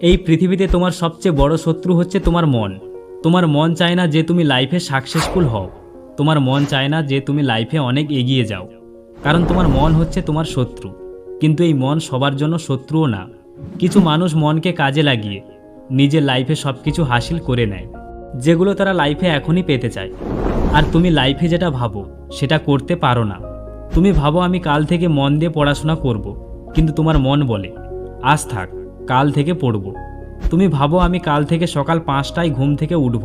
এই পৃথিবীতে তোমার সবচেয়ে বড় শত্রু হচ্ছে তোমার মন। তোমার মন চায় না যে তুমি লাইফে সাকসেসফুল হও। তোমার মন চায় না যে তুমি লাইফে অনেক এগিয়ে যাও। কারণ তোমার মন হচ্ছে তোমার শত্রু। কিন্তু এই মন সবার জন্য শত্রুও না। কিছু মানুষ মনকে কাজে লাগিয়ে নিজের লাইফে সব কিছু হাসিল করে নেয়, যেগুলো তারা লাইফে এখনই পেতে চায়। আর তুমি লাইফে যেটা ভাবো, সেটা করতে পারো না। তুমি ভাবো আমি কাল থেকে মন দিয়ে পড়াশোনা করব। কিন্তু তোমার মন বলে, আজ থাক। কাল থেকে পড়ব। তুমি ভাবো আমি কাল থেকে সকাল পাঁচটায় ঘুম থেকে উঠব,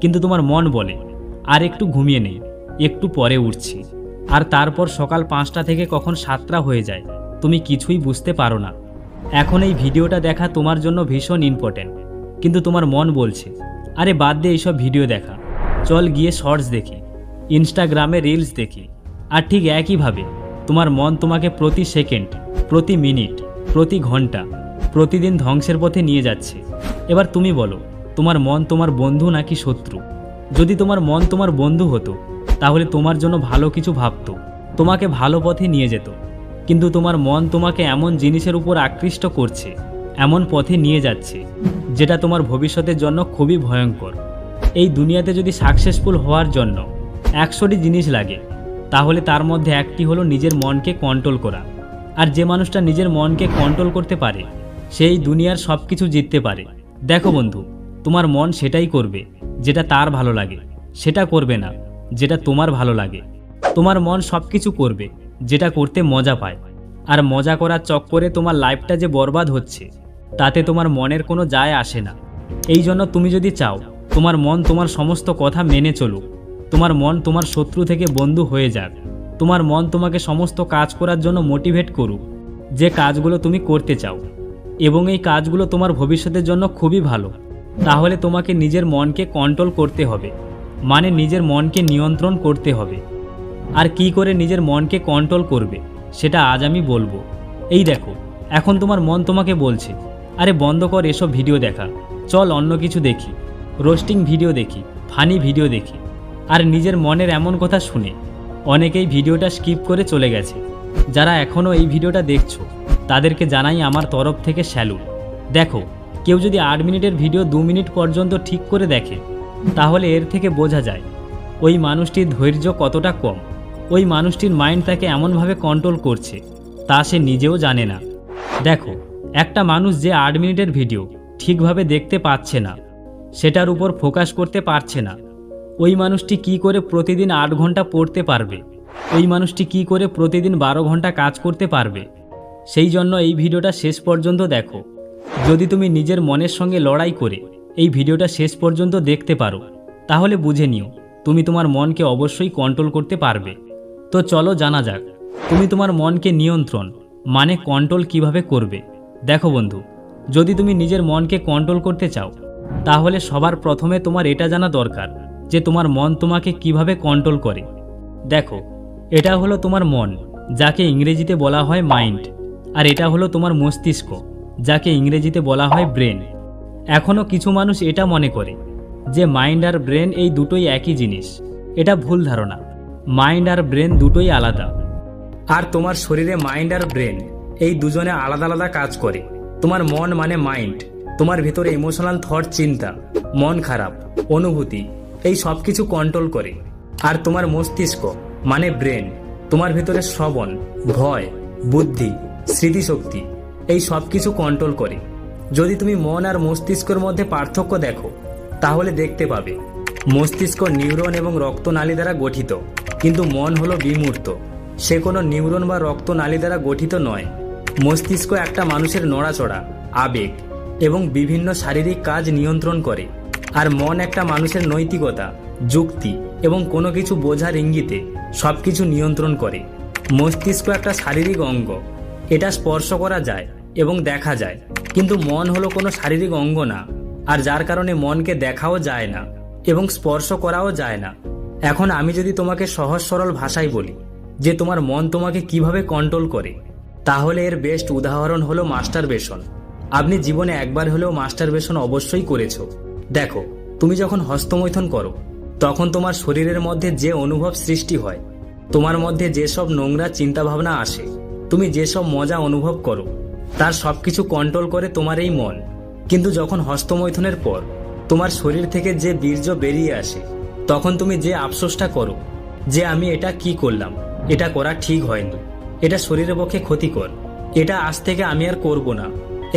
কিন্তু তোমার মন বলে, আর একটু ঘুমিয়ে নেই একটু পরে উঠছি। আর তারপর সকাল পাঁচটা থেকে কখন সাতটা হয়ে যায়, তুমি কিছুই বুঝতে পারো না। এখন এই ভিডিওটা দেখা তোমার জন্য ভীষণ ইম্পর্ট্যান্ট কিন্তু তোমার মন বলছে, আরে বাদ দে এইসব ভিডিও দেখা, চল গিয়ে শর্টস দেখি ইনস্টাগ্রামে রিলস দেখি। আর ঠিক একইভাবে, তোমার মন তোমাকে প্রতি সেকেন্ড প্রতি মিনিট প্রতি ঘণ্টা প্রতিদিন ধ্বংসের পথে নিয়ে যাচ্ছে। এবার তুমি বলো, তোমার মন তোমার বন্ধু নাকি শত্রু? যদি তোমার মন তোমার বন্ধু হতো, তাহলে তোমার জন্য ভালো কিছু ভাবতো, তোমাকে ভালো পথে নিয়ে যেত। কিন্তু তোমার মন তোমাকে এমন জিনিসের উপর আকৃষ্ট করছে, এমন পথে নিয়ে যাচ্ছে, যেটা তোমার ভবিষ্যতের জন্য খুবই ভয়ঙ্কর। এই দুনিয়াতে যদি সাকসেসফুল হওয়ার জন্য একশোটি জিনিস লাগে, তাহলে তার মধ্যে একটি হলো নিজের মনকে কন্ট্রোল করা। আর যে মানুষটা নিজের মনকে কন্ট্রোল করতে পারে সেই দুনিয়ার সব কিছু জিততে পারে। দেখো বন্ধু, তোমার মন সেটাই করবে, যেটা তার ভালো লাগে। সেটা করবে না, যেটা তোমার ভালো লাগে। তোমার মন সব কিছু করবে, যেটা করতে মজা পায়। আর মজা করার চক্করে তোমার লাইফটা যে বরবাদ হচ্ছে, তাতে তোমার মনের কোনো যায় আসে না। এই জন্য তুমি যদি চাও, তোমার মন তোমার সমস্ত কথা মেনে চলুক। তোমার মন তোমার শত্রু থেকে বন্ধু হয়ে যাক। তোমার মন তোমাকে সমস্ত কাজ করার জন্য মোটিভেট করুক। যে কাজগুলো তুমি করতে চাও এবং এই কাজগুলো তোমার ভবিষ্যতের জন্য খুবই ভালো। তাহলে তোমাকে নিজের মনকে কন্ট্রোল করতে হবে। মানে নিজের মনকে নিয়ন্ত্রণ করতে হবে। আর কি করে নিজের মনকে কন্ট্রোল করবে, সেটা আজ আমি বলব। এই দেখো, এখন তোমার মন তোমাকে বলছে, আরে বন্ধ কর, এসব ভিডিও দেখা। চল অন্য কিছু দেখি। রোস্টিং ভিডিও দেখি ফানি ভিডিও দেখি। আর নিজের মনের এমন কথা শুনে, অনেকেই ভিডিওটা স্কিপ করে চলে গেছে। যারা এখনও এই ভিডিওটা দেখছ তাদেরকে জানাই আমার তরফ থেকে স্যালুট। দেখো, কেউ যদি আট মিনিটের ভিডিও দু মিনিট পর্যন্ত ঠিক করে দেখে, তাহলে এর থেকে বোঝা যায়, ওই মানুষটির ধৈর্য কতটা কম। ওই মানুষটির মাইন্ড তাকে এমনভাবে কন্ট্রোল করছে, তা সে নিজেও জানে না। দেখো, একটা মানুষ যে আট মিনিটের ভিডিও ঠিকভাবে দেখতে পাচ্ছে না, সেটার উপর ফোকাস করতে পারছে না। ওই মানুষটি কি করে প্রতিদিন আট ঘণ্টা পড়তে পারবে? ওই মানুষটি কি করে প্রতিদিন বারো ঘণ্টা কাজ করতে পারবে? সেই জন্য এই ভিডিওটা শেষ পর্যন্ত দেখো। যদি তুমি নিজের মনের সঙ্গে লড়াই করে এই ভিডিওটা শেষ পর্যন্ত দেখতে পারো, তাহলে বুঝে নিও, তুমি তোমার মনকে অবশ্যই কন্ট্রোল করতে পারবে। তো চলো জানা যাক, তুমি তোমার মনকে নিয়ন্ত্রণ মানে কন্ট্রোল কীভাবে করবে? দেখো বন্ধু, যদি তুমি নিজের মনকে কন্ট্রোল করতে চাও, তাহলে সবার প্রথমে তোমার এটা জানা দরকার যে তোমার মন তোমাকে কীভাবে কন্ট্রোল করে। দেখো, এটা হলো তোমার মন, যাকে ইংরেজিতে বলা হয় মাইন্ড আর এটা হলো তোমার মস্তিষ্ক, যাকে ইংরেজিতে বলা হয় ব্রেন। এখনও কিছু মানুষ এটা মনে করে, যে মাইন্ড আর ব্রেন এই দুটোই একই জিনিস। এটা ভুল ধারণা। মাইন্ড আর ব্রেন দুটোই আলাদা। আর তোমার শরীরে মাইন্ড আর ব্রেন, এই দুজনে আলাদা আলাদা কাজ করে। তোমার মন মানে মাইন্ড, তোমার ভেতরে ইমোশনাল থট চিন্তা, মন খারাপ, অনুভূতি, এই সব কিছু কন্ট্রোল করে। আর তোমার মস্তিষ্ক মানে ব্রেন, তোমার ভেতরে শ্রবণ, ভয়, বুদ্ধি স্মৃতিশক্তি, এই সব কিছু কন্ট্রোল করে। যদি তুমি মন আর মস্তিষ্কের মধ্যে পার্থক্য দেখো, তাহলে দেখতে পাবে, মস্তিষ্ক নিউরন এবং রক্তনালী দ্বারা গঠিত, কিন্তু মন হলো বিমূর্ত। সে কোনো নিউরন বা রক্তনালী দ্বারা গঠিত নয়। মস্তিষ্ক একটা মানুষের নড়াচড়া, আবেগ এবং বিভিন্ন শারীরিক কাজ নিয়ন্ত্রণ করে। আর মন একটা মানুষের নৈতিকতা, যুক্তি এবং কোনো কিছু বোঝার ইঙ্গিতে সব কিছু নিয়ন্ত্রণ করে। মস্তিষ্ক একটা শারীরিক অঙ্গ এটা স্পর্শ করা যায় এবং দেখা যায়। কিন্তু মন হলো কোনো শারীরিক অঙ্গ না, আর যার কারণে মনকে দেখাও যায় না এবং স্পর্শ করাও যায় না। এখন আমি যদি তোমাকে সহজ সরল ভাষায় বলি যে তোমার মন তোমাকে কীভাবে কন্ট্রোল করে, তাহলে এর বেস্ট উদাহরণ হলো মাস্টার বেসন আপনি জীবনে একবার হলেও মাস্টার বেসন অবশ্যই করেছ। দেখো, তুমি যখন হস্তমৈথন করো, তখন তোমার শরীরের মধ্যে যে অনুভব সৃষ্টি হয়, তোমার মধ্যে যেসব নোংরা চিন্তাভাবনা আসে তুমি যেসব মজা অনুভব করো, তার সবকিছু কন্ট্রোল করে তোমার এই মন। কিন্তু যখন হস্তমৈথুনের পর তোমার শরীর থেকে যে বীর্য বেরিয়ে আসে, তখন তুমি যে আফসোসটা করো, যে আমি এটা কি করলাম, এটা করা ঠিক হয়নি, এটা শরীরের পক্ষে ক্ষতিকর, এটা আজ থেকে আমি আর করব না,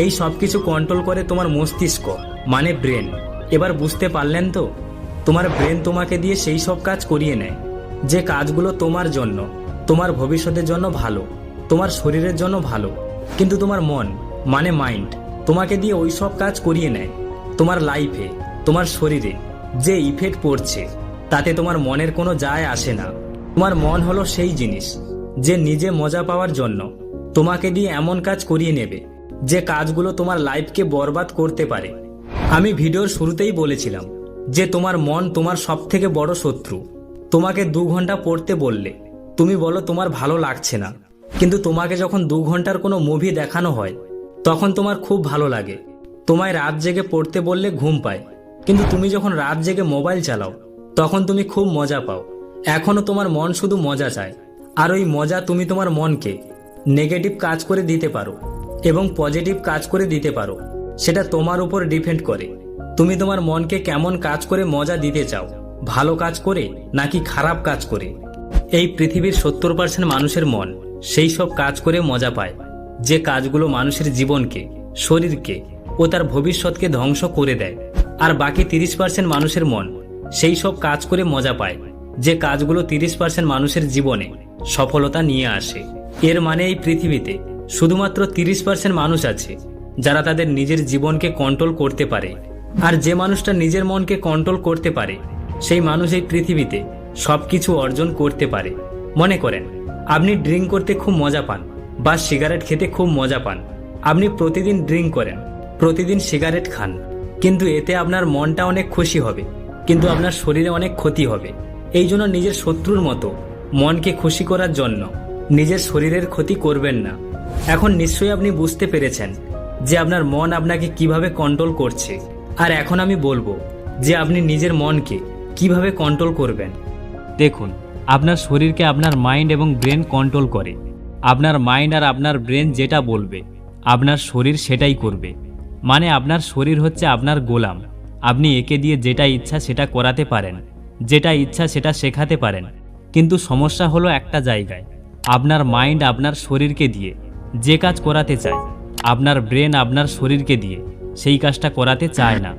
এই সব কিছু কন্ট্রোল করে তোমার মস্তিষ্ক মানে ব্রেন এবার বুঝতে পারলেন তো? তোমার ব্রেন তোমাকে দিয়ে সেই সব কাজ করিয়ে নেয়, যে কাজগুলো তোমার জন্য, তোমার ভবিষ্যতের জন্য ভালো। তোমার শরীরের জন্য ভালো, কিন্তু তোমার মন মানে মাইন্ড তোমাকে দিয়ে ওই সব কাজ করিয়ে নেয়। তোমার লাইফে তোমার শরীরে যে ইফেক্ট পড়ছে, তাতে তোমার মনের কোনো যায় আসে না। তোমার মন হলো সেই জিনিস, যে নিজে মজা পাওয়ার জন্য তোমাকে দিয়ে এমন কাজ করিয়ে নেবে, যে কাজগুলো তোমার লাইফকে বরবাদ করতে পারে। আমি ভিডিওর শুরুতেই বলেছিলাম যে তোমার মন তোমার সব থেকে বড় শত্রু। তোমাকে দু ঘণ্টা পড়তে বললে, তুমি বলো তোমার ভালো লাগছে না। কিন্তু তোমাকে যখন দু ঘণ্টার কোনো মুভি দেখানো হয়, তখন তোমার খুব ভালো লাগে। তোমায় রাত জেগে পড়তে বললে ঘুম পায়। কিন্তু তুমি যখন রাত জেগে মোবাইল চালাও, তখন তুমি খুব মজা পাও। এখনও তোমার মন শুধু মজা চায়। আর ওই মজা তুমি তোমার মনকে নেগেটিভ কাজ করে দিতে পারো এবং পজিটিভ কাজ করে দিতে পারো। সেটা তোমার উপর ডিপেন্ড করে। তুমি তোমার মনকে কেমন কাজ করে মজা দিতে চাও? ভালো কাজ করে নাকি খারাপ কাজ করে? এই পৃথিবীর সত্তর পার্সেন্ট মানুষের মন সেই সব কাজ করে মজা পায়, যে কাজগুলো মানুষের জীবনকে, শরীরকে ও তার ভবিষ্যৎকে ধ্বংস করে দেয়। আর বাকি তিরিশ পার্সেন্ট মানুষের মন সেই সব কাজ করে মজা পায়, যে কাজগুলো তিরিশ পার্সেন্ট মানুষের জীবনে সফলতা নিয়ে আসে। এর মানে এই পৃথিবীতে শুধুমাত্র তিরিশ পার্সেন্ট মানুষ আছে, যারা তাদের নিজের জীবনকে কন্ট্রোল করতে পারে। আর যে মানুষটা নিজের মনকে কন্ট্রোল করতে পারে, সেই মানুষ এই পৃথিবীতে সবকিছু অর্জন করতে পারে। মনে করেন আপনি ড্রিঙ্ক করতে খুব মজা পান বা সিগারেট খেতে খুব মজা পান। আপনি প্রতিদিন ড্রিঙ্ক করেন, প্রতিদিন সিগারেট খান। কিন্তু এতে আপনার মনটা অনেক খুশি হবে, কিন্তু আপনার শরীরে অনেক ক্ষতি হবে। এই জন্য নিজের শত্রুর মতো মনকে খুশি করার জন্য নিজের শরীরের ক্ষতি করবেন না। এখন নিশ্চয়ই আপনি বুঝতে পেরেছেন যে আপনার মন আপনাকে কীভাবে কন্ট্রোল করছে। আর এখন আমি বলব যে আপনি নিজের মনকে কীভাবে কন্ট্রোল করবেন। দেখুন আপনার শরীরকে আপনার মাইন্ড এবং ব্রেন কন্ট্রোল করে। আপনার মাইন্ড আর আপনার ব্রেন যেটা বলবে, আপনার শরীর সেটাই করবে। মানে আপনার শরীর হচ্ছে আপনার গোলাম। আপনি একে দিয়ে যেটা ইচ্ছা সেটা করাতে পারেন, যেটা ইচ্ছা সেটা শেখাতে পারেন। কিন্তু সমস্যা হলো একটা জায়গায়। আপনার মাইন্ড আপনার শরীরকে দিয়ে যে কাজ করাতে চায়, আপনার ব্রেন আপনার শরীরকে দিয়ে সেই কাজটা করাতে চায় না।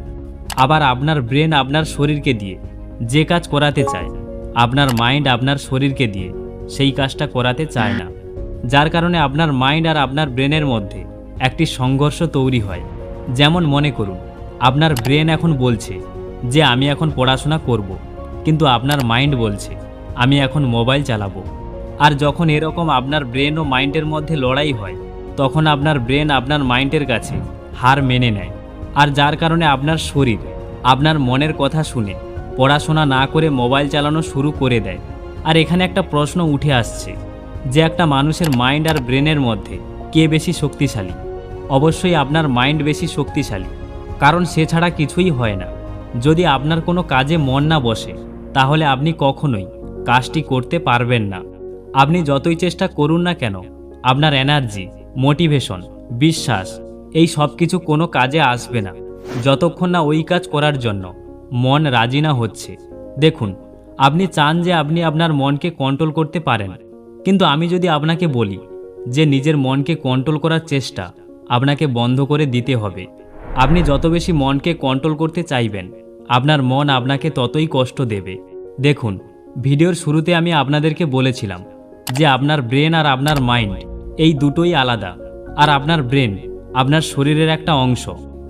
আবার আপনার ব্রেন আপনার শরীরকে দিয়ে যে কাজ করাতে চায় আপনার মাইন্ড আপনার শরীরকে দিয়ে। সেই কাজটা করাতে চায় না। যার কারণে আপনার মাইন্ড আর আপনার ব্রেনের মধ্যে একটি সংঘর্ষ তৈরি হয়। যেমন মনে করুন, আপনার ব্রেন এখন বলছে যে, আমি এখন পড়াশোনা করব। কিন্তু আপনার মাইন্ড বলছে, আমি এখন মোবাইল চালাবো। আর যখন এরকম আপনার ব্রেন ও মাইন্ডের মধ্যে লড়াই হয়, তখন আপনার ব্রেন আপনার মাইন্ডের কাছে হার মেনে নেয়। আর যার কারণে আপনার শরীর, আপনার মনের কথা শুনে পড়াশোনা না করে মোবাইল চালানো শুরু করে দেয়। আর এখানে একটা প্রশ্ন উঠে আসছে, যে একটা মানুষের মাইন্ড আর ব্রেনের মধ্যে কে বেশি শক্তিশালী? অবশ্যই আপনার মাইন্ড বেশি শক্তিশালী, কারণ সে ছাড়া কিছুই হয় না। যদি আপনার কোনো কাজে মন না বসে, তাহলে আপনি কখনোই কাজটি করতে পারবেন না। আপনি যতই চেষ্টা করুন না কেন, আপনার এনার্জি মোটিভেশন বিশ্বাস, এই সব কিছু কোনো কাজে আসবে না, যতক্ষণ না ওই কাজ করার জন্য। মন রাজি না হচ্ছে। দেখুন, আপনি চান যে আপনি আপনার মনকে কন্ট্রোল করতে পারেন। কিন্তু আমি যদি আপনাকে বলি যে নিজের মনকে কন্ট্রোল করার চেষ্টা আপনাকে বন্ধ করে দিতে হবে, আপনি যত বেশি মনকে কন্ট্রোল করতে চাইবেন, আপনার মন আপনাকে ততই কষ্ট দেবে। দেখুন, ভিডিওর শুরুতে আমি আপনাদেরকে বলেছিলাম যে আপনার ব্রেন আর আপনার মাইন্ড এই দুটোই আলাদা। আর আপনার ব্রেন আপনার শরীরের একটা অংশ,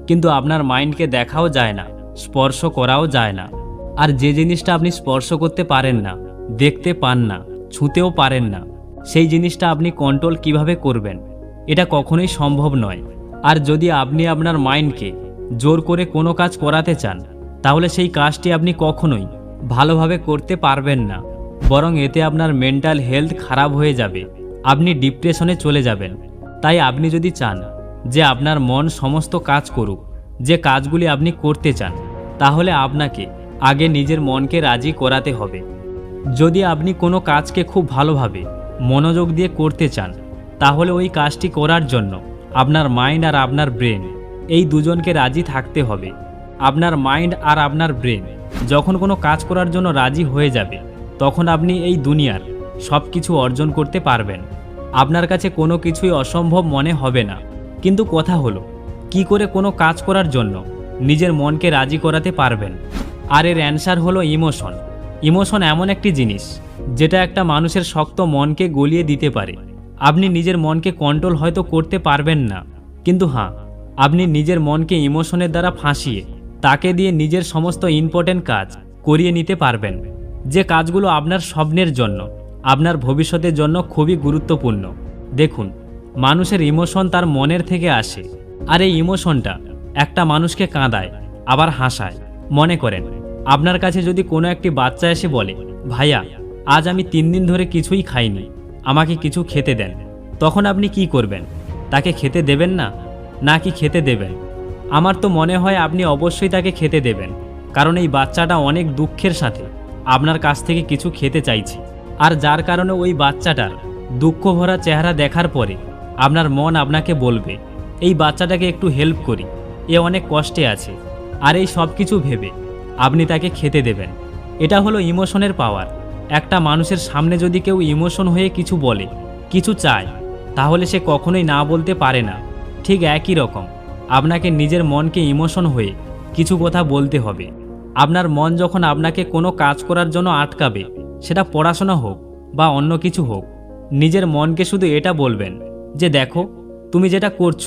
কিন্তু আপনার মাইন্ডকে দেখাও যায় না। স্পর্শ করাও যায় না। আর যে জিনিসটা আপনি স্পর্শ করতে পারেন না, দেখতে পান না, ছুঁতেও পারেন না, সেই জিনিসটা আপনি কন্ট্রোল কীভাবে করবেন, এটা কখনোই সম্ভব নয়। আর যদি আপনি আপনার মাইন্ডকে জোর করে কোনো কাজ করাতে চান, তাহলে সেই কাজটি আপনি কখনোই ভালোভাবে করতে পারবেন না। বরং এতে আপনার মেন্টাল হেলথ খারাপ হয়ে যাবে, আপনি ডিপ্রেশনে চলে যাবেন। তাই আপনি যদি চান যে আপনার মন সমস্ত কাজ করুক যে কাজগুলি আপনি করতে চান, তাহলে আপনাকে আগে নিজের মনকে রাজি করাতে হবে। যদি আপনি কোনো কাজকে খুব ভালোভাবে মনোযোগ দিয়ে করতে চান, তাহলে ওই কাজটি করার জন্য আপনার মাইন্ড আর আপনার ব্রেন, এই দুজনকে রাজি থাকতে হবে। আপনার মাইন্ড আর আপনার ব্রেন যখন কোনো কাজ করার জন্য রাজি হয়ে যাবে, তখন আপনি এই দুনিয়ার সব কিছু অর্জন করতে পারবেন। আপনার কাছে কোনো কিছুই অসম্ভব মনে হবে না। কিন্তু কথা হলো কি করে কোনো কাজ করার জন্য নিজের মনকে রাজি করাতে পারবেন। আর এর অ্যান্সার হলো ইমোশন ইমোশন এমন একটি জিনিস, যেটা একটা মানুষের শক্ত মনকে গলিয়ে দিতে পারে। আপনি নিজের মনকে কন্ট্রোল হয়তো করতে পারবেন না, কিন্তু হ্যাঁ আপনি নিজের মনকে ইমোশনের দ্বারা ফাঁসিয়ে, তাকে দিয়ে নিজের সমস্ত ইম্পর্টেন্ট কাজ করিয়ে নিতে পারবেন। যে কাজগুলো আপনার স্বপ্নের জন্য, আপনার ভবিষ্যতের জন্য খুবই গুরুত্বপূর্ণ। দেখুন, মানুষের ইমোশন তার মনের থেকে আসে। আর এই ইমোশনটা একটা মানুষকে কাঁদায়, আবার হাসায়। মনে করেন, আপনার কাছে যদি কোনো একটি বাচ্চা এসে বলে, ভাইয়া, আজ আমি তিন দিন ধরে কিছুই খাইনি, আমাকে কিছু খেতে দেন। তখন আপনি কি করবেন? তাকে খেতে দেবেন না? নাকি খেতে দেবেন? আমার তো মনে হয় আপনি অবশ্যই তাকে খেতে দেবেন, কারণ এই বাচ্চাটা অনেক দুঃখের সাথে আপনার কাছ থেকে কিছু খেতে চাইছে। আর যার কারণে ওই বাচ্চাটার দুঃখ ভরা চেহারা দেখার পরে আপনার মন আপনাকে বলবে এই বাচ্চাটাকে একটু হেল্প করি। এ অনেক কষ্টে আছে। আর এই সব কিছু ভেবে আপনি তাকে খেতে দেবেন। এটা হলো ইমোশনের পাওয়ার একটা মানুষের সামনে যদি কেউ ইমোশন হয়ে কিছু বলে, কিছু চায়, তাহলে সে কখনোই না বলতে পারে না। ঠিক একই রকম। আপনাকে নিজের মনকে ইমোশন হয়ে কিছু কথা বলতে হবে। আপনার মন যখন আপনাকে কোনো কাজ করার জন্য আটকাবে, সেটা পড়াশোনা হোক বা অন্য কিছু হোক, নিজের মনকে শুধু এটা বলবেন যে, দেখো, তুমি যেটা করছ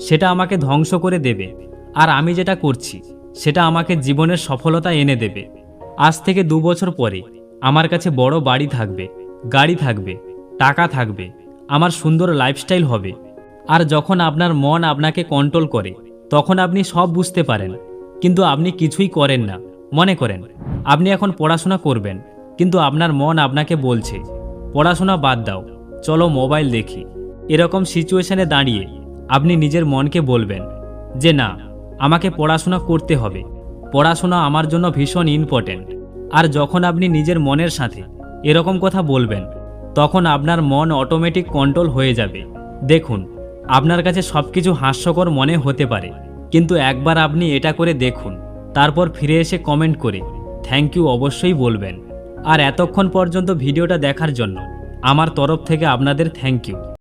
সেটা আমাকে ধ্বংস করে দেবে। আর আমি যেটা করছি, সেটা আমাকে জীবনের সফলতা এনে দেবে। আজ থেকে দু বছর পরে আমার কাছে বড় বাড়ি থাকবে, গাড়ি থাকবে, টাকা থাকবে, আমার সুন্দর লাইফস্টাইল হবে। আর যখন আপনার মন আপনাকে কন্ট্রোল করে, তখন আপনি সব বুঝতে পারেন। কিন্তু আপনি কিছুই করেন না। মনে করেন, আপনি এখন পড়াশোনা করবেন, কিন্তু আপনার মন আপনাকে বলছে, পড়াশোনা বাদ দাও, চলো মোবাইল দেখি। এরকম সিচুয়েশনে দাঁড়িয়ে আপনি নিজের মনকে বলবেন যে না, আমাকে পড়াশোনা করতে হবে। পড়াশোনা আমার জন্য ভীষণ ইম্পর্ট্যান্ট আর যখন আপনি নিজের মনের সাথে এরকম কথা বলবেন, তখন আপনার মন অটোমেটিক কন্ট্রোল হয়ে যাবে। দেখুন, আপনার কাছে সব কিছু হাস্যকর মনে হতে পারে, কিন্তু একবার আপনি এটা করে দেখুন, তারপর ফিরে এসে কমেন্ট করে থ্যাংক ইউ অবশ্যই বলবেন। আর এতক্ষণ পর্যন্ত ভিডিওটা দেখার জন্য আমার তরফ থেকে আপনাদের থ্যাংক ইউ